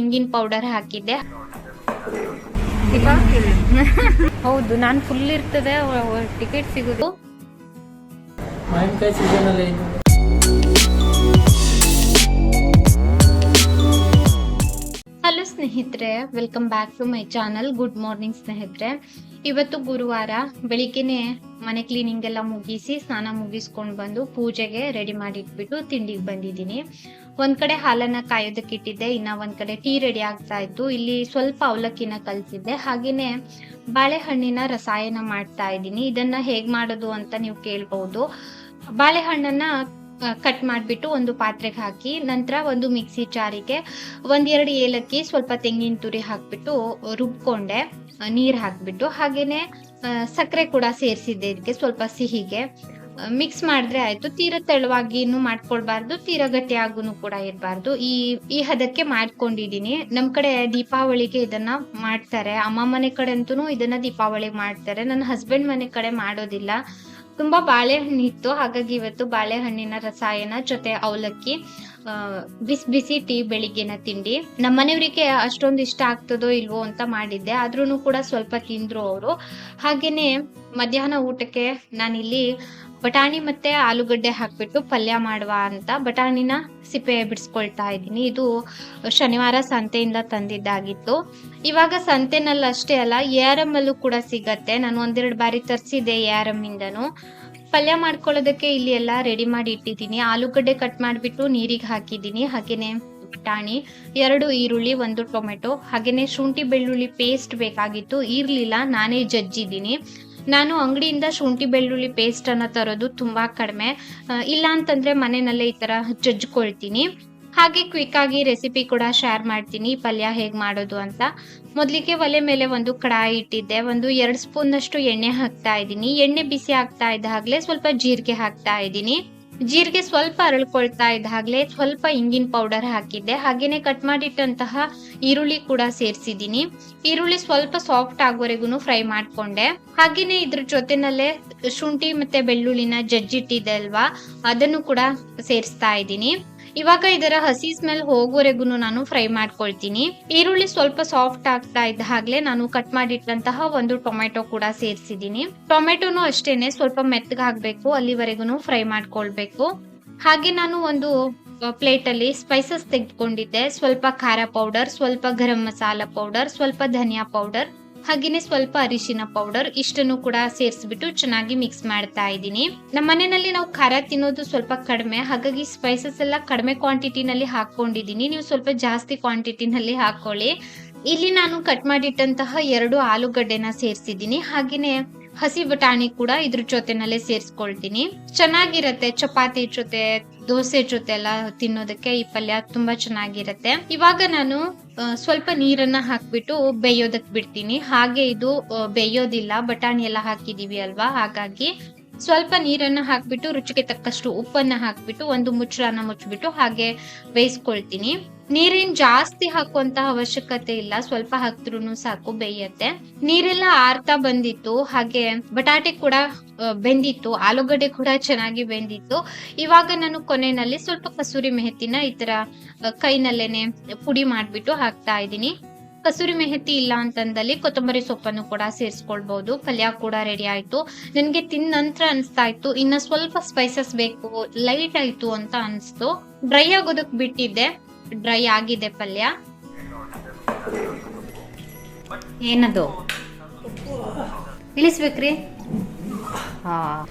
ಇಂಗಿನ powder ಹಾಕಿದ್ದೆ. ಹೌದು ನಾನು ಫುಲ್ ಇರ್ತದೆ ಟಿಕೆಟ್ ಸಿಗೋದು. ಹಲೋ ಸ್ನೇಹಿತರೆ welcome back to my channel good morning ಸ್ನೇಹಿತರೆ. ಇವತ್ತು ಗುರುವಾರ ಬೆಳಿಗ್ಗೆನೆ ಮನೆ ಕ್ಲೀನಿಂಗ್ ಎಲ್ಲ ಮುಗಿಸಿ ಸ್ನಾನ ಮುಗಿಸ್ಕೊಂಡು ಬಂದು ಪೂಜೆಗೆ ರೆಡಿ ಮಾಡಿ ಇಟ್ಬಿಟ್ಟು ತಿಂಡಿಗೆ ಬಂದಿದ್ದೀನಿ. ಒಂದ್ ಕಡೆ ಹಾಲನ್ನ ಕಾಯೋದಕ್ಕೆ ಇಟ್ಟಿದ್ದೆ, ಇನ್ನ ಒಂದ್ ಕಡೆ ಟೀ ರೆಡಿ ಆಗ್ತಾ ಇತ್ತು. ಇಲ್ಲಿ ಸ್ವಲ್ಪ ಅವಲಕ್ಕಿನ ಕಲ್ಸಿದ್ದೆ ಹಾಗೇನೆ ಬಾಳೆಹಣ್ಣಿನ ರಸಾಯನ ಮಾಡ್ತಾ ಇದ್ದೀನಿ. ಇದನ್ನ ಹೇಗ್ ಮಾಡೋದು ಅಂತ ನೀವು ಕೇಳ್ಬಹುದು ಬಾಳೆಹಣ್ಣನ್ನ ಕಟ್ ಮಾಡಿಬಿಟ್ಟು ಒಂದು ಪಾತ್ರೆಗೆ ಹಾಕಿ, ನಂತರ ಒಂದು ಮಿಕ್ಸಿ ಜಾರಿಗೆ ಒಂದೆರಡು ಏಲಕ್ಕಿ, ಸ್ವಲ್ಪ ತೆಂಗಿನ ತುರಿ ಹಾಕ್ಬಿಟ್ಟು ರುಬ್ಕೊಂಡೆ ನೀರು ಹಾಕ್ಬಿಟ್ಟು. ಹಾಗೇನೆ ಸಕ್ಕರೆ ಕೂಡ ಸೇರಿಸಿದ್ದೆ ಇದಕ್ಕೆ ಸ್ವಲ್ಪ ಸಿಹಿಗೆ. ಮಿಕ್ಸ್ ಮಾಡಿದ್ರೆ ಆಯ್ತು. ತೀರ ತೆಳುವಾಗಿನೂ ಮಾಡ್ಕೊಳ್ಬಾರ್ದು, ತೀರಾ ಗಟ್ಟಿಯಾಗೂ ಕೂಡ ಇರಬಾರ್ದು. ಈ ಈ ಹದಕ್ಕೆ ಮಾಡ್ಕೊಂಡಿದೀನಿ. ನಮ್ ಕಡೆ ದೀಪಾವಳಿಗೆ ಇದನ್ನ ಮಾಡ್ತಾರೆ. ಅಮ್ಮ ಮನೆ ಕಡೆ ಅಂತೂ ಇದನ್ನ ದೀಪಾವಳಿಗೆ ಮಾಡ್ತಾರೆ. ನನ್ನ ಹಸ್ಬೆಂಡ್ ಮನೆ ಕಡೆ ಮಾಡೋದಿಲ್ಲ. ತುಂಬಾ ಬಾಳೆಹಣ್ಣು ಇತ್ತು. ಹಾಗಾಗಿ ಇವತ್ತು ಬಾಳೆಹಣ್ಣಿನ ರಸಾಯನ ಜೊತೆ ಅವಲಕ್ಕಿ ಬಿಸ್ ಬಿಸಿ ಟೀ ಬೆಳಿಗ್ಗೆನ ತಿಂಡಿ. ನಮ್ಮ ಮನೆಯವರಿಗೆ ಅಷ್ಟೊಂದು ಇಷ್ಟ ಆಗ್ತದೋ ಇಲ್ವೋ ಅಂತ ಮಾಡಿದ್ದೆ. ಆದ್ರೂ ಕೂಡ ಸ್ವಲ್ಪ ತಿಂದ್ರು ಅವರು. ಹಾಗೇನೆ ಮಧ್ಯಾಹ್ನ ಊಟಕ್ಕೆ ನಾನಿಲ್ಲಿ ಬಟಾಣಿ ಮತ್ತೆ ಆಲೂಗಡ್ಡೆ ಹಾಕ್ಬಿಟ್ಟು ಪಲ್ಯ ಮಾಡುವ ಅಂತ ಬಟಾಣಿನ ಸಿಪ್ಪೆ ಬಿಡಿಸ್ಕೊಳ್ತಾ ಇದ್ದೀನಿ. ಇದು ಶನಿವಾರ ಸಂತೆಯಿಂದ ತಂದಿದ್ದಾಗಿತ್ತು. ಇವಾಗ ಸಂತೆನಲ್ಲಿ ಅಷ್ಟೇ ಅಲ್ಲ, ಎ ಎಂ ಅಲ್ಲೂ ಕೂಡ ಸಿಗತ್ತೆ. ನಾನು ಒಂದೆರಡು ಬಾರಿ ತರಿಸಿದ್ದೆ ಎಂ ಇಂದನು. ಪಲ್ಯ ಮಾಡ್ಕೊಳ್ಳೋದಕ್ಕೆ ಇಲ್ಲಿ ಎಲ್ಲ ರೆಡಿ ಮಾಡಿ ಇಟ್ಟಿದ್ದೀನಿ. ಆಲೂಗಡ್ಡೆ ಕಟ್ ಮಾಡಿಬಿಟ್ಟು ನೀರಿಗೆ ಹಾಕಿದ್ದೀನಿ. ಹಾಗೇನೆ ಬಟಾಣಿ, ಎರಡು ಈರುಳ್ಳಿ, ಒಂದು ಟೊಮೆಟೊ, ಹಾಗೇನೆ ಶುಂಠಿ ಬೆಳ್ಳುಳ್ಳಿ ಪೇಸ್ಟ್ ಬೇಕಾಗಿತ್ತು. ಇರಲಿಲ್ಲ, ನಾನೇ ಜಜ್ಜಿದ್ದೀನಿ ನಾನು ಅಂಗಡಿಯಿಂದ ಶುಂಠಿ ಬೆಳ್ಳುಳ್ಳಿ ಪೇಸ್ಟ್ ಅನ್ನ ತರೋದು ತುಂಬಾ ಕಡಿಮೆ. ಇಲ್ಲ ಅಂತಂದ್ರೆ ಮನೆಯಲ್ಲೇ ಈ ತರ ಜಜ್ಕೊಳ್ತೀನಿ ಹಾಗೆ ಕ್ವಿಕ್ ಆಗಿ ರೆಸಿಪಿ ಕೂಡ ಶೇರ್ ಮಾಡ್ತೀನಿ ಪಲ್ಯ ಹೇಗ್ ಮಾಡೋದು ಅಂತ. ಮೊದಲಿಗೆ ಒಲೆ ಮೇಲೆ ಒಂದು ಕಡಾಯಿ ಇಟ್ಟಿದ್ದೆ, ಒಂದು ಎರಡು ಸ್ಪೂನ್ ಅಷ್ಟು ಎಣ್ಣೆ ಹಾಕ್ತಾ ಇದ್ದೀನಿ. ಎಣ್ಣೆ ಬಿಸಿ ಆಗ್ತಾ ಇದ್ದಾಗಲೇ ಸ್ವಲ್ಪ ಜೀರಿಗೆ ಹಾಕ್ತಾ ಇದ್ದೀನಿ. ಜೀರಿಗೆ ಸ್ವಲ್ಪ ಅರಳ್ಕೊಳ್ತಾ ಇದ್ದಾಗಲೇ ಸ್ವಲ್ಪ ಇಂಗಿನ ಪೌಡರ್ ಹಾಕಿದ್ದೆ. ಹಾಗೇನೆ ಕಟ್ ಮಾಡಿಟ್ಟಂತಹ ಈರುಳ್ಳಿ ಕೂಡ ಸೇರಿಸಿದ್ದೀನಿ. ಈರುಳ್ಳಿ ಸ್ವಲ್ಪ ಸಾಫ್ಟ್ ಆಗೋವರೆಗೂ ಫ್ರೈ ಮಾಡ್ಕೊಂಡೆ. ಹಾಗೇನೆ ಇದ್ರ ಜೊತೆನಲ್ಲೇ ಶುಂಠಿ ಮತ್ತೆ ಬೆಳ್ಳುಳ್ಳಿನ ಜಜ್ಜಿಟ್ಟಿದೆ ಅಲ್ವಾ? ಅದನ್ನು ಕೂಡ ಸೇರಿಸ್ತಾ ಇದ್ದೀನಿ. ಇವಾಗ ಇದರ ಹಸಿ ಸ್ಮೆಲ್ ಹೋಗೋವರೆಗೂ ನಾನು ಫ್ರೈ ಮಾಡ್ಕೊಳ್ತೀನಿ. ಈರುಳ್ಳಿ ಸ್ವಲ್ಪ ಸಾಫ್ಟ್ ಆಗ್ತಾ ಇದ್ದ ಹಾಗೆ ನಾನು ಕಟ್ ಮಾಡಿಟ್ಟಂತಹ ಒಂದು ಟೊಮೆಟೊ ಕೂಡ ಸೇರಿಸಿದೀನಿ ಟೊಮೆಟೊನು ಅಷ್ಟೇನೆ, ಸ್ವಲ್ಪ ಮೆತ್ತಗಾಗ್ಬೇಕು ಅಲ್ಲಿವರೆಗೂ ಫ್ರೈ ಮಾಡ್ಕೊಳ್ಬೇಕು. ಹಾಗೆ ನಾನು ಒಂದು ಪ್ಲೇಟ್ ಅಲ್ಲಿ ಸ್ಪೈಸಸ್ ತೆಗೆದುಕೊಂಡಿದ್ದೆ. ಸ್ವಲ್ಪ ಖಾರ ಪೌಡರ್ ಸ್ವಲ್ಪ ಗರಂ ಮಸಾಲ ಪೌಡರ್ ಸ್ವಲ್ಪ ಧನಿಯಾ ಪೌಡರ್ ಹಾಗೇನೆ ಸ್ವಲ್ಪ ಅರಿಶಿನ ಪೌಡರ್ ಇಷ್ಟನ್ನು ಕೂಡ ಸೇರಿಸ್ಬಿಟ್ಟು ಚೆನ್ನಾಗಿ ಮಿಕ್ಸ್ ಮಾಡ್ತಾ ಇದ್ದೀನಿ. ನಮ್ಮ ಮನೆಯಲ್ಲಿ ನಾವು ಖಾರ ತಿನ್ನೋದು ಸ್ವಲ್ಪ ಕಡಿಮೆ, ಹಾಗಾಗಿ ಸ್ಪೈಸಸ್ ಎಲ್ಲ ಕಡಿಮೆ ಕ್ವಾಂಟಿಟಿನಲ್ಲಿ ಹಾಕೊಂಡಿದ್ದೀನಿ ನೀವು ಸ್ವಲ್ಪ ಜಾಸ್ತಿ ಕ್ವಾಂಟಿಟಿನಲ್ಲಿ ಹಾಕೊಳ್ಳಿ. ಇಲ್ಲಿ ನಾನು ಕಟ್ ಮಾಡಿಟ್ಟಂತಹ ಎರಡು ಆಲೂಗಡ್ಡೆನ ಸೇರಿಸಿದ್ದೀನಿ. ಹಾಗೇನೆ ಹಸಿ ಬಟಾಣಿ ಕೂಡ ಇದ್ರ ಜೊತೆನಲ್ಲೇ ಸೇರಿಸ್ಕೊಳ್ತೀನಿ. ಚೆನ್ನಾಗಿರತ್ತೆ. ಚಪಾತಿ ಜೊತೆ, ದೋಸೆ ಜೊತೆ ಎಲ್ಲ ತಿನ್ನೋದಕ್ಕೆ ಈ ಪಲ್ಯ ತುಂಬಾ ಚೆನ್ನಾಗಿರತ್ತೆ. ಇವಾಗ ನಾನು ಸ್ವಲ್ಪ ನೀರನ್ನ ಹಾಕ್ಬಿಟ್ಟು ಬೇಯೋದಕ್ ಬಿಡ್ತೀನಿ. ಹಾಗೆ ಇದು ಬೇಯೋದಿಲ್ಲ. ಬಟಾಣಿ ಎಲ್ಲ ಹಾಕಿದೀವಿ ಅಲ್ವಾ? ಹಾಗಾಗಿ ಸ್ವಲ್ಪ ನೀರನ್ನ ಹಾಕ್ಬಿಟ್ಟು, ರುಚಿಗೆ ತಕ್ಕಷ್ಟು ಉಪ್ಪನ್ನ ಹಾಕ್ಬಿಟ್ಟು, ಒಂದು ಮುಚ್ಚಳನ ಮುಚ್ಚಿಬಿಟ್ಟು ಹಾಗೆ ಬೇಯಿಸ್ಕೊಳ್ತೀನಿ. ನೀರೇನ್ ಜಾಸ್ತಿ ಹಾಕುವಂತ ಅವಶ್ಯಕತೆ ಇಲ್ಲ. ಸ್ವಲ್ಪ ಹಾಕಿದ್ರು ಸಾಕು, ಬೇಯತ್ತೆ. ನೀರೆಲ್ಲ ಆರ್ತಾ ಬಂದಿತ್ತು. ಹಾಗೆ ಬಟಾಟೆ ಕೂಡ ಬೆಂದಿತ್ತು. ಆಲೂಗಡ್ಡೆ ಕೂಡ ಚೆನ್ನಾಗಿ ಬೆಂದಿತ್ತು. ಇವಾಗ ನಾನು ಕೊನೆಯಲ್ಲಿ ಸ್ವಲ್ಪ ಕಸೂರಿ ಮೆಹತಿನ ಈ ತರ ಕೈನಲ್ಲೇನೆ ಪುಡಿ ಮಾಡ್ಬಿಟ್ಟು ಹಾಕ್ತಾ ಇದ್ದೀನಿ. ಕಸೂರಿ ಮೆಹತಿ ಇಲ್ಲ ಅಂತಂದಲ್ಲಿ ಕೊತ್ತಂಬರಿ ಸೊಪ್ಪನ್ನು ಕೂಡ ಸೇರಿಸ್ಕೊಳ್ಬಹುದು ಪಲ್ಯ ಕೂಡ ರೆಡಿ ಆಯ್ತು. ನನಗೆ ತಿಂದ ನಂತರ ಅನಿಸ್ತಾ ಇತ್ತು. ಇನ್ನ ಸ್ವಲ್ಪ ಸ್ಪೈಸಸ್ ಬೇಕು. ಲೈಟ್ ಆಯ್ತು ಅಂತ ಅನಿಸ್ತು. ಡ್ರೈ ಆಗೋದಕ್ ಬಿಟ್ಟಿದ್ದೆ. ಡ್ರೈ ಆಗಿದೆ ಪಲ್ಯ. ಏನದು? ಇಳಿಸ್ಬೇಕ್ರಿ ಹಾ.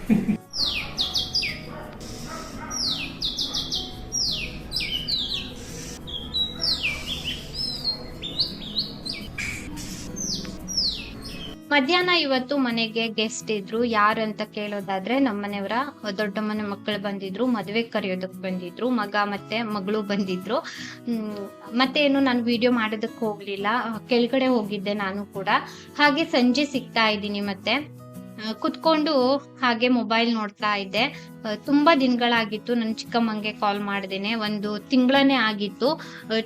ಮಧ್ಯಾಹ್ನ ಇವತ್ತು ಮನೆಗೆ ಗೆಸ್ಟ್ ಇದ್ರು. ಅಂತ ಕೇಳೋದಾದ್ರೆ ನಮ್ಮನೆಯವರ ಮನೆ ಮಕ್ಕಳು ಬಂದಿದ್ರು, ಮದುವೆ ಕರೆಯೋದಕ್ ಬಂದಿದ್ರು, ಮಗ ಮತ್ತೆ ಮಗಳು ಬಂದಿದ್ರು. ಮತ್ತೆ ಏನು ನಾನು ವಿಡಿಯೋ ಮಾಡೋದಕ್ಕೆ ಹೋಗ್ಲಿಲ್ಲ. ಕೆಳಗಡೆ ಹೋಗಿದ್ದೆ ನಾನು ಕೂಡ. ಹಾಗೆ ಸಂಜೆ ಸಿಗ್ತಾ ಇದ್ದೀನಿ ಮತ್ತೆ. ಕುತ್ಕೊಂಡು ಹಾಗೆ ಮೊಬೈಲ್ ನೋಡ್ತಾ ಇದ್ದೆ. ತುಂಬಾ ದಿನಗಳಾಗಿತ್ತು. ನಾನು ಚಿಕ್ಕಮ್ಮಂಗೆ ಕಾಲ್ ಮಾಡ್ದೇನೆ ಒಂದು ತಿಂಗಳನೇ ಆಗಿತ್ತು.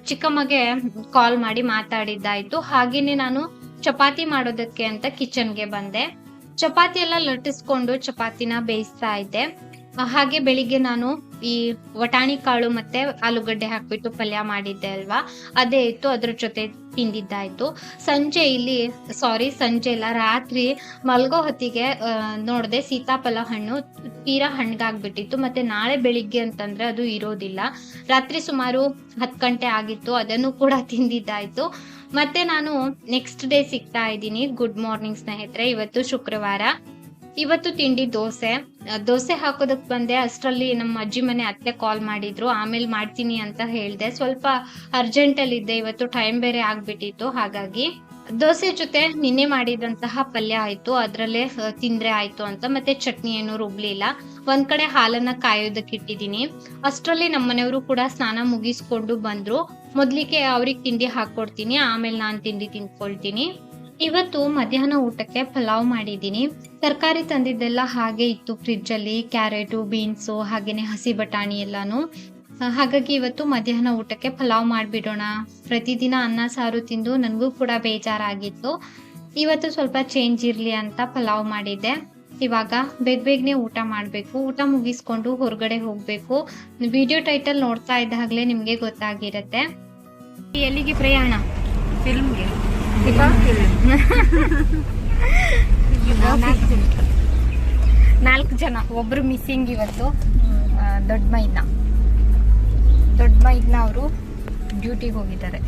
ಚಿಕ್ಕಮ್ಮಗೆ ಕಾಲ್ ಮಾಡಿ ಮಾತಾಡಿದ್ದಾಯ್ತು. ಹಾಗೇನೆ ನಾನು ಚಪಾತಿ ಮಾಡೋದಕ್ಕೆ ಅಂತ ಕಿಚನ್ಗೆ ಬಂದೆ. ಚಪಾತಿ ಎಲ್ಲ ಲಟ್ಟಿಸ್ಕೊಂಡು ಚಪಾತಿನ ಬೇಯಿಸ್ತಾ ಇದ್ದೆ. ಹಾಗೆ ಬೆಳಿಗ್ಗೆ ನಾನು ಈ ವಟಾಣಿ ಕಾಳು ಮತ್ತೆ ಆಲೂಗಡ್ಡೆ ಹಾಕ್ಬಿಟ್ಟು ಪಲ್ಯ ಮಾಡಿದ್ದೆ ಅಲ್ವಾ? ಅದೇ ಇತ್ತು, ಅದ್ರ ಜೊತೆ ತಿಂದಿದ್ದಾಯ್ತು. ಸಂಜೆ ಇಲ್ಲಿ ಸಾರಿ ಸಂಜೆ ಇಲ್ಲ, ರಾತ್ರಿ ಮಲ್ಗೋ ಹೊತ್ತಿಗೆ ನೋಡಿದೆ ಸೀತಾಫಲ ಹಣ್ಣು, ತೀರಾ ಹಣ್ಣಗಾಗ್ಬಿಟ್ಟಿತ್ತು ಮತ್ತೆ ನಾಳೆ ಬೆಳಿಗ್ಗೆ ಅಂತಂದ್ರೆ ಅದು ಇರೋದಿಲ್ಲ. ರಾತ್ರಿ ಸುಮಾರು ಹತ್ತು ಗಂಟೆ ಆಗಿತ್ತು, ಅದನ್ನು ಕೂಡ ತಿಂದಿದ್ದಾಯ್ತು. ಮತ್ತೆ ನಾನು ನೆಕ್ಸ್ಟ್ ಡೇ ಸಿಗ್ತಾ ಇದ್ದೀನಿ. ಗುಡ್ ಮಾರ್ನಿಂಗ್ ಸ್ನೇಹಿತರೆ. ಇವತ್ತು ಶುಕ್ರವಾರ. ಇವತ್ತು ತಿಂಡಿ ದೋಸೆ. ದೋಸೆ ಹಾಕೋದಕ್ ಬಂದೆ. ಅಷ್ಟರಲ್ಲಿ ನಮ್ಮ ಅಜ್ಜಿ ಮನೆ ಅತ್ತೆ ಕಾಲ್ ಮಾಡಿದ್ರು. ಆಮೇಲೆ ಮಾಡ್ತೀನಿ ಅಂತ ಹೇಳ್ದೆ. ಸ್ವಲ್ಪ ಅರ್ಜೆಂಟ್ ಅಲ್ಲಿ ಇದ್ದೆ. ಇವತ್ತು ಟೈಮ್ ಬೇರೆ ಆಗ್ಬಿಟ್ಟಿತ್ತು. ಹಾಗಾಗಿ ದೋಸೆ ಜೊತೆ ನಿನ್ನೆ ಮಾಡಿದಂತಹ ಪಲ್ಯ ಆಯ್ತು. ಅದ್ರಲ್ಲೇ ತಿಂದ್ರೆ ಆಯ್ತು ಅಂತ. ಮತ್ತೆ ಚಟ್ನಿ ಏನು ರುಬ್ಲಿಲ್ಲ. ಒಂದ್ ಕಡೆ ಹಾಲನ್ನ ಕಾಯೋದಕ್ಕೆ ಇಟ್ಟಿದ್ದೀನಿ. ಅಷ್ಟರಲ್ಲಿ ನಮ್ಮ ಮನೆಯವರು ಕೂಡ ಸ್ನಾನ ಮುಗಿಸ್ಕೊಂಡು ಬಂದ್ರು. ಮೊದ್ಲಿಗೆ ಅವ್ರಿಗೆ ತಿಂಡಿ ಹಾಕೊಡ್ತೀನಿ. ಆಮೇಲೆ ನಾನ್ ತಿಂಡಿ ತಿನ್ಕೊಳ್ತೀನಿ ಇವತ್ತು ಮಧ್ಯಾಹ್ನ ಊಟಕ್ಕೆ ಪಲಾವ್ ಮಾಡಿದ್ದೀನಿ. ತರಕಾರಿ ತಂದಿದ್ದೆಲ್ಲ ಹಾಗೆ ಇತ್ತು ಫ್ರಿಜ್ಜಲ್ಲಿ, ಕ್ಯಾರೆಟು, ಬೀನ್ಸು ಹಾಗೆಯೇ ಹಸಿ ಬಟಾಣಿ ಎಲ್ಲಾನು. ಹಾಗಾಗಿ ಇವತ್ತು ಮಧ್ಯಾಹ್ನ ಊಟಕ್ಕೆ ಪಲಾವ್ ಮಾಡಿಬಿಡೋಣ. ಪ್ರತಿದಿನ ಅನ್ನ, ಸಾರು ತಿಂದು ನನಗೂ ಕೂಡ ಬೇಜಾರಾಗಿತ್ತು. ಇವತ್ತು ಸ್ವಲ್ಪ ಚೇಂಜ್ ಇರಲಿ ಅಂತ ಪಲಾವ್ ಮಾಡಿದ್ದೆ. ಇವಾಗ ಬೇಗ ಬೇಗನೆ ಊಟ ಮಾಡಬೇಕು. ಊಟ ಮುಗಿಸ್ಕೊಂಡು ಹೊರಗಡೆ ಹೋಗಬೇಕು. ವಿಡಿಯೋ ಟೈಟಲ್ ನೋಡ್ತಾ ಇದ್ದಾಗಲೇ ನಿಮಗೆ ಗೊತ್ತಾಗಿರುತ್ತೆ. ಎಲ್ಲಿಗೆ ಪ್ರಯಾಣ? ಫಿಲ್ಮ್ಗೆ ನಾಲ್ಕು ಜನ, ಒಬ್ರು ಮಿಸ್ಸಿಂಗ್ ಇವತ್ತು ದೊಡ್ಡ ಮೈದ್ನ. ದೊಡ್ಡ ಮೈದ್ನ ಅವರು ಡ್ಯೂಟಿಗೆ ಹೋಗಿದ್ದಾರೆ.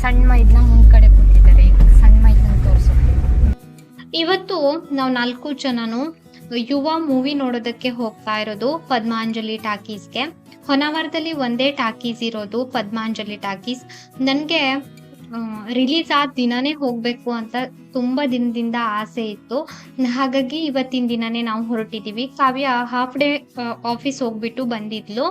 ಸಣ್ಣ ಮೈದ್ನ ಮುಂದ್ ಕಡೆ ಕೂತಿದ್ದಾರೆ. ಸಣ್ಣ ಮೈದ್ನ ತೋರಿಸೋಕೆ ಇವತ್ತು ನಾವು ನಾಲ್ಕು ಜನನು ಯುವ ಮೂವಿ ನೋಡೋದಕ್ಕೆ ಹೋಗ್ತಾ ಇರೋದು ಪದ್ಮಾಂಜಲಿ ಟಾಕೀಸ್ಗೆ. ಹೊನಾವರದಲ್ಲಿ ಒಂದೇ ಟಾಕೀಸ್ ಇರೋದು ಪದ್ಮಾಂಜಲಿ ಟಾಕೀಸ್. ನನಗೆ ರಿಲೀಸ್ ಆದ ದಿನನೇ ಹೋಗ್ಬೇಕು ಅಂತ ತುಂಬಾ ದಿನದಿಂದ ಆಸೆ ಇತ್ತು. ಹಾಗಾಗಿ ಇವತ್ತಿನ ದಿನನೇ ನಾವು ಹೊರಟಿದೀವಿ. ಕಾವ್ಯ ಹಾಫ್ ಡೇ ಆಫೀಸ್ ಹೋಗ್ಬಿಟ್ಟು ಬಂದಿದ್ಲು.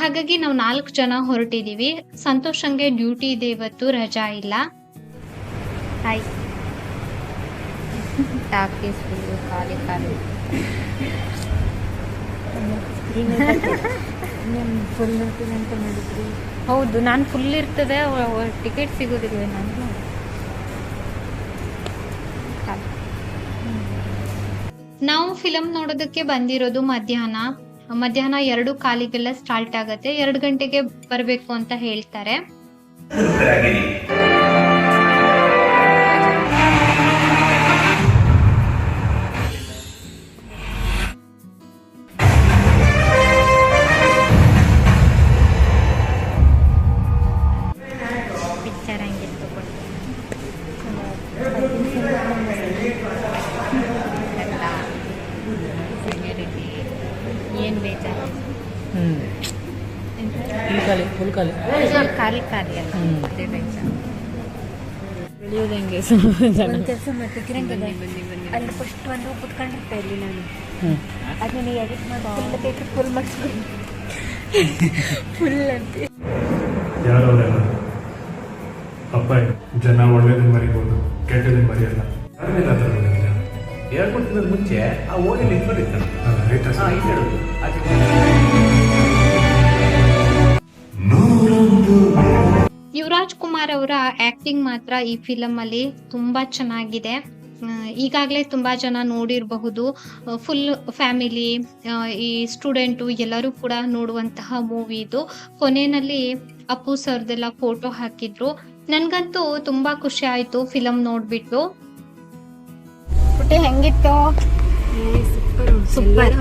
ಹಾಗಾಗಿ ನಾವು ನಾಲ್ಕು ಜನ ಹೊರಟಿದೀವಿ. ಸಂತೋಷಂಗೆ ಡ್ಯೂಟಿ ಇದೆ ಇವತ್ತು ರಜಾ ಇಲ್ಲ. ಹಾಯ್ ಟಾಕೀಸ್ ಫುಲ್ಲು ಖಾಲಿ ಖಾಲಿ ಫುಲ್ ಅಂತ ಮಾಡಿದ್ರಿ. ಹೌದು ನಾನು ಫುಲ್ ಇರ್ತದೆ ಟಿಕೆಟ್ ಸಿಗೋದಿಲ್ಲ ನಾನು? ನಾವು ಫಿಲಂ ನೋಡೋದಕ್ಕೆ ಬಂದಿರೋದು ಮಧ್ಯಾಹ್ನ. ಮಧ್ಯಾಹ್ನ ಎರಡು ಕಾಲಿಗೆಲ್ಲ ಸ್ಟಾರ್ಟ್ ಆಗತ್ತೆ ಎರಡು ಗಂಟೆಗೆ ಬರಬೇಕು ಅಂತ ಹೇಳ್ತಾರೆ. ಅಲ್ಲಿ ಫಸ್ಟ್ ಒಂದು ಕುತ್ಕೊಂಡಿರ್ತೆ ಇಲ್ಲಿ ನಾನು. ಅದನ್ನ ಎಡಿಟ್ ಮಾಡಿ. ಫುಲ್ ಫುಲ್ ಮಾಡಿಸ್ಕೊಂಡು ಫುಲ್ ಅಂತ. ಯಾರವರೆಲ್ಲ? ಅಪ್ಪ ಜನ ಒಳ್ಳೆಯದನ್ನ ಮರಿಬೋದು ಕೆಟ್ಟದನ್ನ ಮರೆಯಲ್ಲ. ಯಾರನ್ನೆಲ್ಲ ಮುಂಚೆ ಆ ಓಣಿ ಇಟ್ಕೊಂಡಿರ್ತಾನೆ ರೈತ ಆಚೆ ಯುವರಾಜ್ ಕುಮಾರ್ ಅವರ ಆಕ್ಟಿಂಗ್ ಮಾತ್ರ ಈ ಫಿಲಮ್ ಅಲ್ಲಿ ತುಂಬಾ ಚೆನ್ನಾಗಿದೆ. ಈಗಾಗಲೇ ತುಂಬಾ ಜನ ನೋಡಿರಬಹುದು. ಫುಲ್ ಫ್ಯಾಮಿಲಿ ಈ ಸ್ಟೂಡೆಂಟು ಎಲ್ಲರೂ ಕೂಡ ನೋಡುವಂತಹ ಮೂವಿ ಇದು. ಕೊನೆಯಲ್ಲಿ ಅಪ್ಪು ಸರ್ದೆಲ್ಲ ಫೋಟೋ ಹಾಕಿದ್ರು. ನನ್ಗಂತೂ ತುಂಬಾ ಖುಷಿ ಆಯ್ತು ಫಿಲಂ ನೋಡ್ಬಿಟ್ಟು. ಪುಟ್ಟಿ ಹೆಂಗಿತ್ತು? ಸೂಪರ್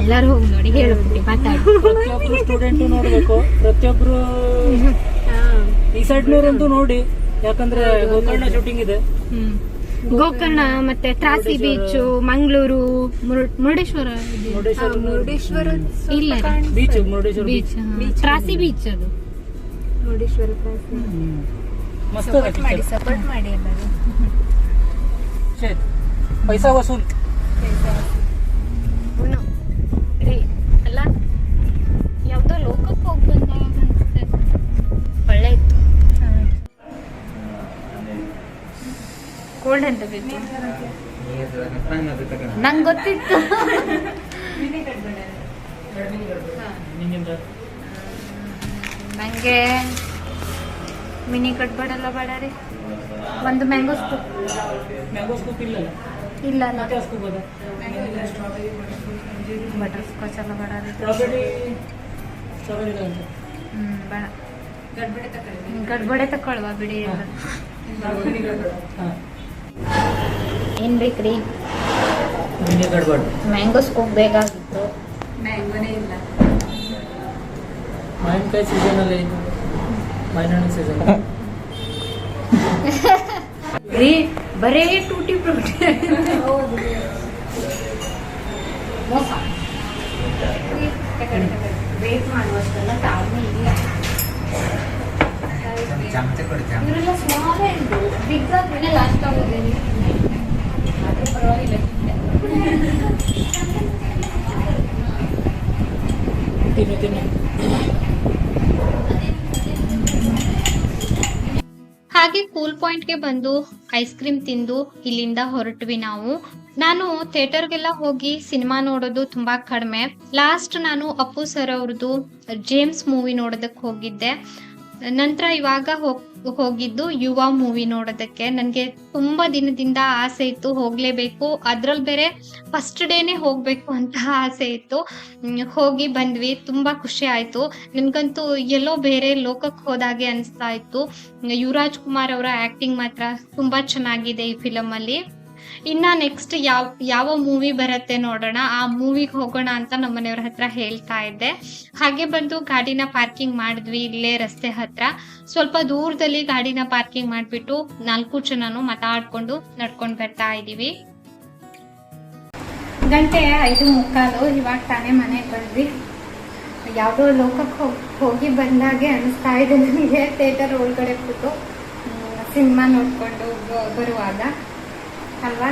ಎಲ್ಲರೂ ಹೋಗಿ ನೋಡಿ. ಹೇಳು ಪುಟ್ಟಿ ಮಾತಾಡು. ಪ್ರತಿಯೊಬ್ರು ಸ್ಟೂಡೆಂಟು ನೋಡಬೇಕು. ಪ್ರತಿಯೊಬ್ರು ಈ ಸೈಡ್ನವ್ರಂತೂ ನೋಡಿ ಯಾಕಂದ್ರೆ ಗೋಕರ್ಣ ಶೂಟಿಂಗ್ ಇದೆ. ಗೋಕರ್ಣ ಮತ್ತೆ ತ್ರಾಸಿ ಬೀಚ್ ಮಂಗಳೂರು ಮುರುಡೇಶ್ವರ ಮುರುಡೇಶ್ವರ ಇಲ್ಲ. Beach Murudeshwara beach. Trasi beach ಅದು. ಮಸ್ತ್ ಮಾಡಿ. ಸಪೋರ್ಟ್ ಮಾಡಿ ಎಲ್ಲರೂ. ಪೈಸಾ ವಸೂಲ್. ಅಲ್ಲ ಯಾವ್ದೋ ಲೋಕಕ್ಕೆ ಹೋಗಿ ಕೋಲ್ಡ್ ಎಂತ ಬೇಕು ನಂಗೆ ಗೊತ್ತಿತ್ತು. ನನಗೆ ನಂಗೆ ಮಿನಿ ಕಟ್ಬೇಡಲ್ಲ ಬೇಡ ರೀ. ಒಂದು ಮ್ಯಾಂಗೋ ಸ್ಕೂಪ್ ಮ್ಯಾಂಗೋ ಸ್ಕೂಪ್ ಇಲ್ಲ ಇಲ್ಲ. ಬಟರ್ ಸ್ಕಾಚ್ ಎಲ್ಲ ಬೇಡ ರೀ. ಹ್ಞೂ ಬೇಡ. ಗಡ್ಬಡೆ ತಗೊಳ್ವಾ ಬಿಡಿ ಹಾಂ. ಏನ್ ಬೇಕ್ರಿ ಮ್ಯಾಂಗೋ ಗಡ್ಬಡ್ ಮ್ಯಾಂಗೋಸ್ ಹೋಗ್ಬೇಕಾಗಿತ್ತು ಮ್ಯಾಂಗೋನೇ ಇಲ್ಲ. ಮಾವಿನಕಾಯಿ ಸೀಸನಲ್ಲಿ ಮಾವಿನಹಣ್ಣು ಸೀಸನ್ ರೀ ಬರೇ ಟೂಟಿ ಫ್ರೂಟಿ. ಮೋಸ. ವೇಟ್ ಮಾಡುವಷ್ಟೆಲ್ಲ ತಾಳ್ಮೆ ಇಲ್ಲ. ಚಮಚ ಕೊಡಿ ಚಮಚ ಇವರೆಲ್ಲ ಸ್ಮಾಲ್ ಹ್ಯಾಂಡು ಬಿಗ್ ಆದ್ರೆ ಲಾಸ್ಟ್ ಆಗೋದೇ ಆದ್ರೂ ಪರವಾಗಿಲ್ಲ. ತಿನ್ನು ತಿನ್ನು. ಹಾಗೆ ಕೂಲ್ ಪಾಯಿಂಟ್ಗೆ ಬಂದು ಐಸ್ ಕ್ರೀಮ್ ತಿಂದು ಇಲ್ಲಿಂದ ಹೊರಟ್ವಿ ನಾವು. ನಾನು ಥಿಯೇಟರ್ಗೆಲ್ಲ ಹೋಗಿ ಸಿನಿಮಾ ನೋಡೋದು ತುಂಬಾ ಕಡಿಮೆ. ಲಾಸ್ಟ್ ನಾನು ಅಪ್ಪು ಸರ್ ಅವ್ರದ್ದು ಜೇಮ್ಸ್ ಮೂವಿ ನೋಡೋದಕ್ಕೆ ಹೋಗಿದ್ದೆ. ನಂತರ ಇವಾಗ ಹೋಗ್, ಹೋಗಿದ್ದು ಯುವ ಮೂವಿ ನೋಡೋದಕ್ಕೆ. ನನಗೆ ತುಂಬಾ ದಿನದಿಂದ ಆಸೆ ಇತ್ತು ಹೋಗ್ಲೇಬೇಕು. ಅದ್ರಲ್ಲಿ ಬೇರೆ ಫಸ್ಟ್ ಡೇನೆ ಹೋಗ್ಬೇಕು ಅಂತ ಆಸೆ ಇತ್ತು. ಹೋಗಿ ಬಂದ್ವಿ. ತುಂಬಾ ಖುಷಿ ಆಯ್ತು. ನನ್ಗಂತೂ ಎಲ್ಲೋ ಬೇರೆ ಲೋಕಕ್ಕೆ ಹೋದಾಗೆ ಅನಿಸ್ತಾ ಇತ್ತು. ಯುವರಾಜ್ ಕುಮಾರ್ ಅವರ ಆಕ್ಟಿಂಗ್ ಮಾತ್ರ ತುಂಬಾ ಚೆನ್ನಾಗಿದೆ ಈ ಫಿಲಮ್ ಅಲ್ಲಿ. ಇನ್ನ ನೆಕ್ಸ್ಟ್ ಯಾವ ಯಾವ ಮೂವಿ ಬರುತ್ತೆ ನೋಡೋಣ, ಆ ಮೂವಿಗೆ ಹೋಗೋಣ ಅಂತ ನಮ್ಮ ಮನೆಯವ್ರ ಹತ್ರ ಹೇಳ್ತಾ ಇದ್ದೆ. ಹಾಗೆ ಬಂದು ಗಾಡಿನ ಪಾರ್ಕಿಂಗ್ ಮಾಡಿದ್ವಿ, ಇಲ್ಲೇ ರಸ್ತೆ ಹತ್ರ. ಸ್ವಲ್ಪ ದೂರದಲ್ಲಿ ಗಾಡಿನ ಪಾರ್ಕಿಂಗ್ ಮಾಡ್ಬಿಟ್ಟು ನಾಲ್ಕು ಜನನು ಮಾತಾಡ್ಕೊಂಡು ನಡ್ಕೊಂಡು ಬರ್ತಾ ಇದ್ದೀವಿ. ಗಂಟೆ ಐದು ಮುಕ್ಕಾಲು, ಇವಾಗ ತಾನೇ ಮನೆಗೆ ಬಂದ್ವಿ. ಯಾವುದೋ ಲೋಕಕ್ಕೆ ಹೋಗಿ ಹೋಗಿ ಬಂದಾಗೆ ಅನಿಸ್ತಾ ಇದೆ ನನಗೆ. ಥಿಯೇಟರ್ ಒಳಗಡೆ ಕೂತು ಸಿನಿಮಾ ನೋಡ್ಕೊಂಡು ಬರುವಾಗ. ಅಲ್ವಾ?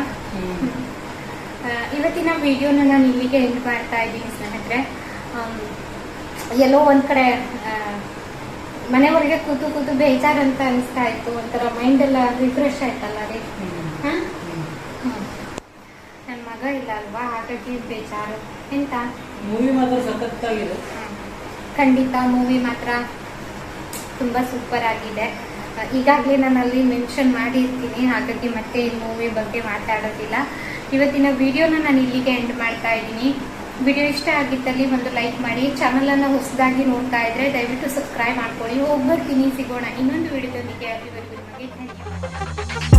ಇವತ್ತಿನ ವಿಡಿಯೋನ ನಾನು ಇಲ್ಲಿಗೆ ಎಂಡ್ ಮಾಡ್ತಾ ಇದ್ದೀನಿ ಸ್ನೇಹಿತರೆ. ಎಲ್ಲೋ ಒಂದ್ ಕಡೆ ಮನೆಯವರಿಗೆ ಕೂತು ಕೂತು ಕೂತು ಬೇಜಾರಂತ ಅನಿಸ್ತಾ ಇತ್ತು. ಒಂಥರ ಮೈಂಡ್ ಎಲ್ಲ ರಿಫ್ರೆಶ್ ಆಯ್ತಲ್ಲ ರೀ. ನನ್ನ ಮಗ ಇಲ್ಲ ಅಲ್ವಾ? ಹಾಗಾಗಿ ಬೇಜಾರು. ಎಂತ? ಮೂವಿ ಮಾತ್ರ ಸಖತ್ತಾಗಿದೆ. ಖಂಡಿತ ಮೂವಿ ಮಾತ್ರ ತುಂಬಾ ಸೂಪರ್ ಆಗಿದೆ. ಈಗಾಗ್ಲೇ ನಾನು ಅಲ್ಲಿ ಮೆನ್ಷನ್ ಮಾಡಿರ್ತೀನಿ, ಹಾಗಾಗಿ ಮತ್ತೆ ಈ ಮೂವಿ ಬಗ್ಗೆ ಮಾತಾಡೋದಿಲ್ಲ. ಇವತ್ತಿನ ವಿಡಿಯೋನ ನಾನು ಇಲ್ಲಿಗೆ ಎಂಡ್ ಮಾಡ್ತಾ ಇದ್ದೀನಿ. ವಿಡಿಯೋ ಇಷ್ಟ ಆಗಿದ್ದಲ್ಲಿ ಒಂದು ಲೈಕ್ ಮಾಡಿ ಚಾನಲ್ ಅನ್ನು ಹೊಸದಾಗಿ ನೋಡ್ತಾ ಇದ್ರೆ ದಯವಿಟ್ಟು ಸಬ್ಸ್ಕ್ರೈಬ್ ಮಾಡ್ಕೊಳ್ಳಿ. ಹೋಗ್ಬರ್ತೀನಿ, ಸಿಗೋಣ ಇನ್ನೊಂದು ವಿಡಿಯೋದೊಂದಿಗೆ. ಅಲ್ಲಿವರೆಗೂ ನಿಮಗೆ ಧನ್ಯವಾದ